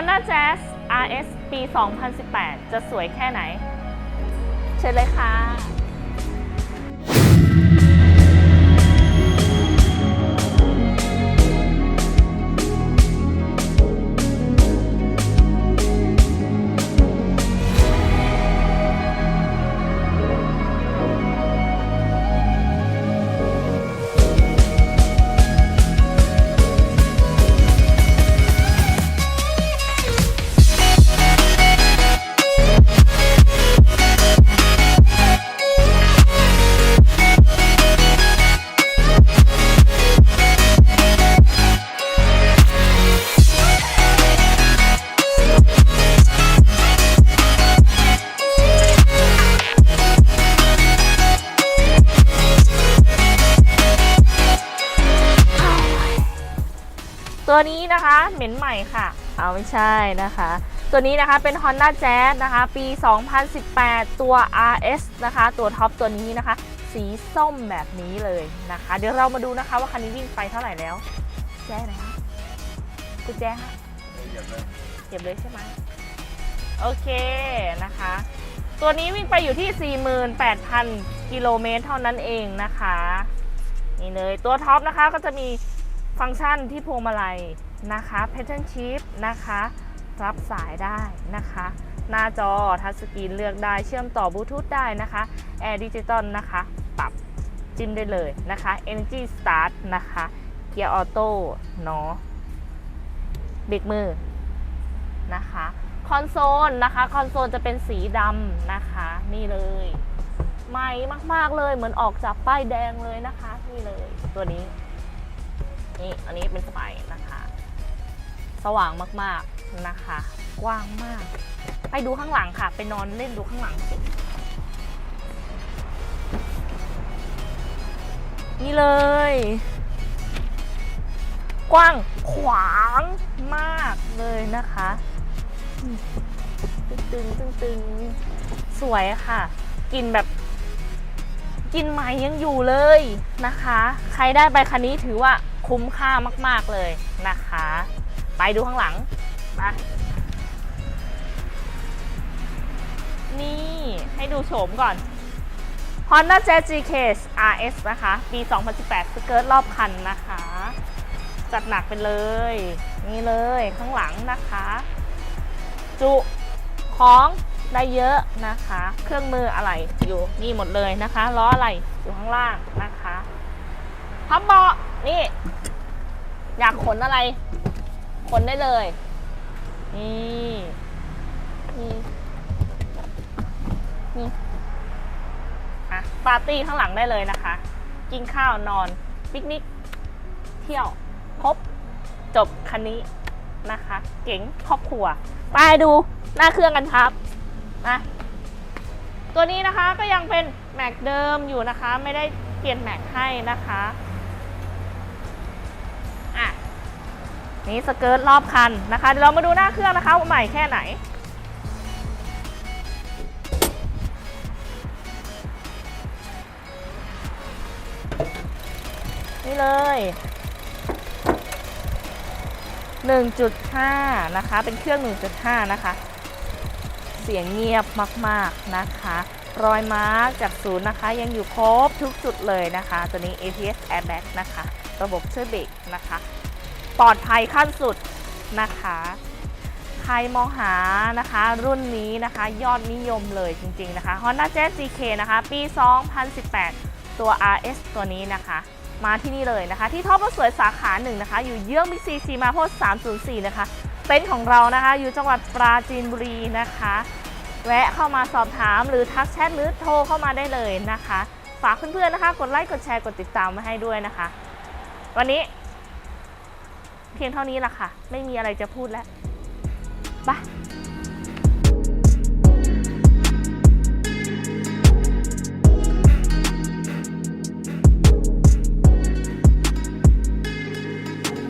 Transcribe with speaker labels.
Speaker 1: Honda Jazz RS ปี 2018 จะสวยแค่ไหน เชิญเลยค่ะ ตัวนี้นะคะเหม็นใหม่ค่ะ เอาไม่ใช่นะคะ ตัวนี้นะคะเป็น Honda Jazz นะคะ ปี 2018 ตัว RS นะคะ ตัวท็อปตัวนี้นะคะ สีส้มแบบนี้เลยนะคะ เดี๋ยวเรามาดูนะคะว่าคันนี้วิ่งไปเท่าไหร่แล้ว แจ้ไหนคะคุณแจ้คะเหยียบเลยใช่ไหมโอเคนะคะ ตัวนี้วิ่งไปอยู่ที่ 48,000 กิโลเมตรเท่านั้นเองนะคะ นี่เลยตัวท็อปนะคะก็จะมี ฟังก์ชันที่พวงมาลัยนะคะ Pattern Shift นะคะรับสายได้นะคะ หน้าจอทัชสกรีนเลือกได้เชื่อมต่อบลูทูธได้นะคะแอร์ดิจิตอลนะคะ ปรับจิ้มได้เลยนะคะ Energy Start นะคะเกียร์ออโต้เนาะเบรกมือนะคะคอนโซลนะคะคอนโซลจะเป็นสีดำนะคะ นี่เลยใหม่มาก ๆ เลยเหมือนออกจากป้ายแดงเลยนะคะ นี่เลยตัวนี้ นี่อันนี้เป็นสไปนะคะ สว่างมากๆนะคะ กว้างมาก ไปดูข้างหลังค่ะ ไปนอนเล่นดูข้างหลังสินี่เลย กว้างขวางมากเลยนะคะ ตึงตึงตึงๆสวยค่ะกลินแบบกินใหม่ยังอยู่เลยนะคะ ใครได้ใบคันนี้ถือว่า คุ้มค่ามาก ๆ เลยนะคะ ไปดูข้างหลังไปนี่ให้ดูโฉมก่อน Honda Jazz GK RS นะคะ ปี 2018 สเกิร์ตรอบคันนะคะ จัดหนักไปเลย นี่เลยข้างหลังนะคะ จุของได้เยอะนะคะ เครื่องมืออะไรอยู่นี่หมดเลยนะคะ ล้ออะไรอยู่ข้างล่างนะคะพับเบาะ นี่ อยากขนอะไร ขนได้เลย นี่นี่นี่อะปาร์ตี้ข้างหลังได้เลยนะคะ กินข้าวนอน ปิกนิก เที่ยว ครบ จบคันนี้นะคะ เก๋งครอบครัว ไปดูหน้าเครื่องกันครับนะตัวนี้นะคะก็ยังเป็นแม็กเดิมอยู่นะคะ ไม่ได้เปลี่ยนแม็กให้นะคะ นี่สเกิร์ตรอบคันนะคะเดี๋ยวเรามาดูหน้าเครื่องนะคะว่าใหม่แค่ไหน นี่เลย 1.5 นะคะ เป็นเครื่อง 1.5 นะคะ เสียงเงียบมาก ๆ นะคะ รอยมาร์กจากศูนย์นะคะ ยังอยู่ครบทุกจุดเลยนะคะ ตัวนี้ ATS Airbag นะคะ ระบบช่วยเบรกนะคะ ปลอดภัยขั้นสุดนะคะ ใครมองหานะคะ รุ่นนี้นะคะ ยอดนิยมเลยจริง ๆ นะคะ Honda Jazz GK นะคะ ปี 2018 ตัว RS ตัวนี้นะคะ มาที่นี่เลยนะคะ ที่ท็อปรถสวยสาขาหนึ่งนะคะ อยู่เยื้องบิ๊กซีซีมาโพส304 นะคะ เต็นท์ของเรานะคะ อยู่จังหวัดปราจีนบุรีนะคะ แวะเข้ามาสอบถามหรือทักแชทหรือโทรเข้ามาได้เลยนะคะ ฝากเพื่อนๆนะคะ กดไลค์กดแชร์กดติดตามมาให้ด้วยนะคะ วันนี้ พียงเท่านี้ละค่ะ ไม่มีอะไรจะพูดแล้วไป